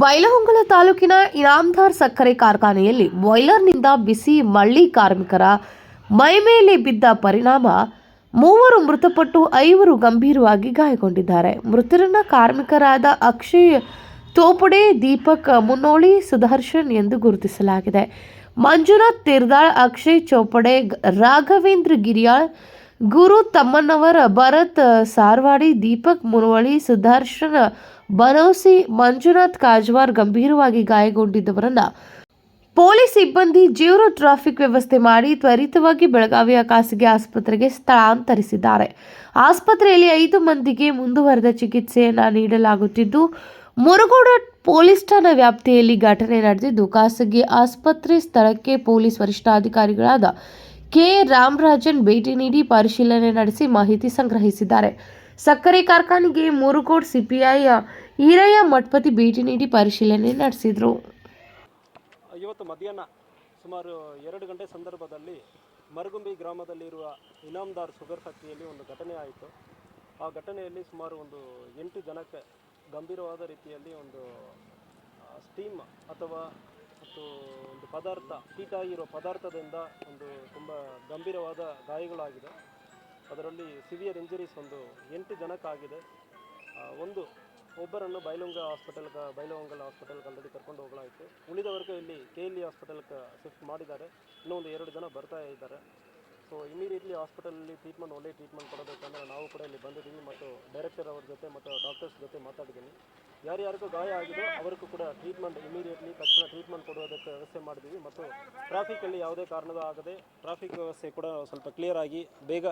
ಬೈಲಹೊಂಗಲ ತಾಲೂಕಿನ ಇನಾಮ್ದಾರ್ ಸಕ್ಕರೆ ಕಾರ್ಖಾನೆಯಲ್ಲಿ ಬಾಯ್ಲರ್ನಿಂದ ಬಿಸಿ ಮಳ್ಳಿ ಕಾರ್ಮಿಕರ ಮೈಮೇಲೆ ಬಿದ್ದ ಪರಿಣಾಮ. ಮೂವರು ಮೃತಪಟ್ಟು ಐವರು ಗಂಭೀರವಾಗಿ ಗಾಯಗೊಂಡಿದ್ದಾರೆ. ಮೃತರನ್ನ ಕಾರ್ಮಿಕರಾದ ಅಕ್ಷಯ್ ತೋಪಡೆ, ದೀಪಕ್ ಮುನ್ನೋಳಿ, ಸುದರ್ಶನ್ ಎಂದು ಗುರುತಿಸಲಾಗಿದೆ. ಮಂಜುನಾಥ್ ತಿರ್ದಾಳ್, ಅಕ್ಷಯ್ ಚೋಪಡೆ, ರಾಘವೇಂದ್ರ ಗಿರಿಯಾಳ್, ಗುರು ತಮ್ಮನವರ ಭರತ್ ಸಾರ್ವಾಡಿ, ದೀಪಕ್ ಮುನವಳಿ ಸುದರ್ಶನ್ ಬನೌಸಿ ಮಂಜುನಾಥ್ ಕಾಜ್ವಾರ್ ಗಂಭೀರವಾಗಿ ಗಾಯಗೊಂಡಿದ್ದವರನ್ನ ಪೊಲೀಸ್ ಸಿಬ್ಬಂದಿ ಜೀರೋ ಟ್ರಾಫಿಕ್ ವ್ಯವಸ್ಥೆ ಮಾಡಿ ತ್ವರಿತವಾಗಿ ಬೆಳಗಾವಿಯ ಖಾಸಗಿ ಆಸ್ಪತ್ರೆಗೆ ಸ್ಥಳಾಂತರಿಸಿದ್ದಾರೆ. ಆಸ್ಪತ್ರೆಯಲ್ಲಿ ಐದು ಮಂದಿಗೆ ಮುಂದುವರೆದ ಚಿಕಿತ್ಸೆಯನ್ನು ನೀಡಲಾಗುತ್ತಿದ್ದು, ಮುರುಗೋಡ ಪೊಲೀಸ್ ಠಾಣಾ ವ್ಯಾಪ್ತಿಯಲ್ಲಿ ಘಟನೆ ನಡೆದಿದ್ದು, ಖಾಸಗಿ ಆಸ್ಪತ್ರೆ ಸ್ಥಳಕ್ಕೆ ಪೊಲೀಸ್ ವರಿಷ್ಠಾಧಿಕಾರಿಗಳಾದ ಕೆ. ರಾಮರಾಜನ್ ಭೇಟಿ ನೀಡಿ ಪರಿಶೀಲನೆ ನಡೆಸಿ ಮಾಹಿತಿ ಸಂಗ್ರಹಿಸಿದ್ದಾರೆ. ಸಕ್ಕರೆ ಕಾರ್ಖಾನೆಗೆ ಮೂರು ಕೋಟಿ ಸಿಪಿಐ ಈರಯ್ಯ ಮಠಪತಿ ಭೇಟಿ ನೀಡಿ ಪರಿಶೀಲನೆ ನಡೆಸಿದರು. ಇವತ್ತು ಮಧ್ಯಾಹ್ನ ಸುಮಾರು ಎರಡು ಗಂಟೆ ಸಂದರ್ಭದಲ್ಲಿ ಮರಗುಂಬಿ ಗ್ರಾಮದಲ್ಲಿರುವ ಇನಾಮ್ದಾರ್ ಶುಗರ್ ಫ್ಯಾಕ್ಟ್ರಿಯಲ್ಲಿ ಒಂದು ಘಟನೆ ಆಯಿತು. ಆ ಘಟನೆಯಲ್ಲಿ ಸುಮಾರು ಒಂದು ಎಂಟು ಜನಕ್ಕೆ ಗಂಭೀರವಾದ ರೀತಿಯಲ್ಲಿ ಒಂದು ಸ್ಟೀಮ್ ಅಥವಾ ಮತ್ತು ಒಂದು ಪದಾರ್ಥ ಕೀಟ ಆಗಿರೋ ಪದಾರ್ಥದಿಂದ ಒಂದು ತುಂಬ ಗಂಭೀರವಾದ ಗಾಯಗಳಾಗಿದೆ. ಅದರಲ್ಲಿ ಸಿವಿಯರ್ ಇಂಜುರೀಸ್ ಒಂದು ಎಂಟು ಜನಕ್ಕಾಗಿದೆ. ಒಂದು, ಒಬ್ಬರನ್ನು ಬೈಲುಂಗ ಹಾಸ್ಪಿಟಲ್ಗೆ ಬೈಲಹೊಂಗಲ ಹಾಸ್ಪಿಟಲ್ಗೆ ಆಲ್ರೆಡಿ ಕರ್ಕೊಂಡು ಹೋಗಲಾಯಿತು. ಉಳಿದವರೆಗೂ ಇಲ್ಲಿ ಕೆ ಎಲ್ ಇ ಹಾಸ್ಪಿಟಲ್ಗೆ ಶಿಫ್ಟ್ ಮಾಡಿದ್ದಾರೆ. ಇನ್ನೊಂದು ಎರಡು ಜನ ಬರ್ತಾ ಇದ್ದಾರೆ. ಸೊ ಇಮಿಡಿಯೇಟ್ಲಿ ಹಾಸ್ಪಿಟಲಲ್ಲಿ ಟ್ರೀಟ್ಮೆಂಟ್ ಒಳ್ಳೆ ಟ್ರೀಟ್ಮೆಂಟ್ ಕೊಡಬೇಕಂದ್ರೆ ನಾವು ಕೂಡ ಇಲ್ಲಿ ಬಂದಿದ್ದೀವಿ ಮತ್ತು ಡೈರೆಕ್ಟರ್ ಅವ್ರ ಜೊತೆ ಮತ್ತು ಡಾಕ್ಟರ್ಸ್ ಜೊತೆ ಮಾತಾಡಿದ್ದೀನಿ. ಯಾರ್ಯಾರಿಗೂ ಗಾಯ ಆಗಿದೆ, ಅವರಿಗೂ ಕೂಡ ಟ್ರೀಟ್ಮೆಂಟ್ ಇಮಿಡಿಯೇಟ್ಲಿ ತಕ್ಷಣ ಟ್ರೀಟ್ಮೆಂಟ್ ಕೊಡೋದಕ್ಕೆ ವ್ಯವಸ್ಥೆ ಮಾಡಿದ್ದೀವಿ. ಮತ್ತು ಟ್ರಾಫಿಕಲ್ಲಿ ಯಾವುದೇ ಕಾರಣದ ಆಗದೆ ಟ್ರಾಫಿಕ್ ವ್ಯವಸ್ಥೆ ಕೂಡ ಸ್ವಲ್ಪ ಕ್ಲಿಯರ್ ಆಗಿ ಬೇಗ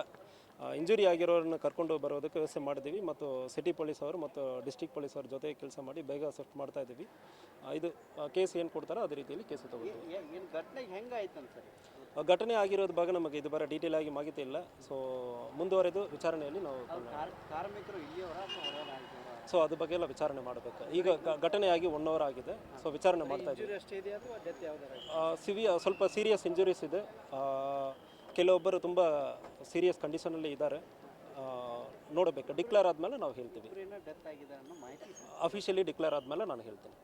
ಇಂಜುರಿ ಆಗಿರೋರನ್ನ ಕರ್ಕೊಂಡು ಬರೋದಕ್ಕೆ ವ್ಯವಸ್ಥೆ ಮಾಡಿದ್ದೀವಿ ಮತ್ತು ಸಿಟಿ ಪೊಲೀಸ್ ಅವರು ಮತ್ತು ಡಿಸ್ಟಿಕ್ ಪೊಲೀಸ್ ಅವ್ರ ಜೊತೆ ಕೆಲಸ ಮಾಡಿ ಬೇಗ ಸೆಫ್ಟ್ ಮಾಡ್ತಾ ಇದ್ದೀವಿ. ಇದು ಕೇಸ್ ಏನು ಕೊಡ್ತಾರೋ ಅದೇ ರೀತಿಯಲ್ಲಿ ಕೇಸ್ ತಗೋತೀವಿ ಘಟನೆ ಆಗಿರೋದ ಬಗ್ಗೆ ನಮಗೆ ಇದು ಬರೋ ಡೀಟೇಲ್ ಆಗಿ ಮಾಹಿತಿ ಇಲ್ಲ. ಸೊ ಮುಂದುವರೆದು ವಿಚಾರಣೆಯಲ್ಲಿ ನಾವು ಕಾರ್ಮಿಕರು ಸೊ ಅದ್ರ ಬಗ್ಗೆ ಎಲ್ಲ ವಿಚಾರಣೆ ಮಾಡಬೇಕು. ಈಗ ಘಟನೆ ಆಗಿ ಒನ್ ಅವರ್ ಆಗಿದೆ. ಸೊ ವಿಚಾರಣೆ ಮಾಡ್ತಾ ಇದ್ದೀವಿ. ಸಿವಿಯ ಸ್ವಲ್ಪ ಸೀರಿಯಸ್ ಇಂಜುರೀಸ್ ಇದೆ. ಕೆಲವೊಬ್ಬರು ತುಂಬ ಸೀರಿಯಸ್ ಕಂಡೀಷನಲ್ಲಿ ಇದ್ದಾರೆ. ನೋಡಬೇಕು. ಡಿಕ್ಲೇರ್ ಆದಮೇಲೆ ನಾವು ಹೇಳ್ತೀವಿ. ಅಫಿಷಿಯಲಿ ಡಿಕ್ಲೇರ್ ಆದಮೇಲೆ ನಾನು ಹೇಳ್ತೀನಿ.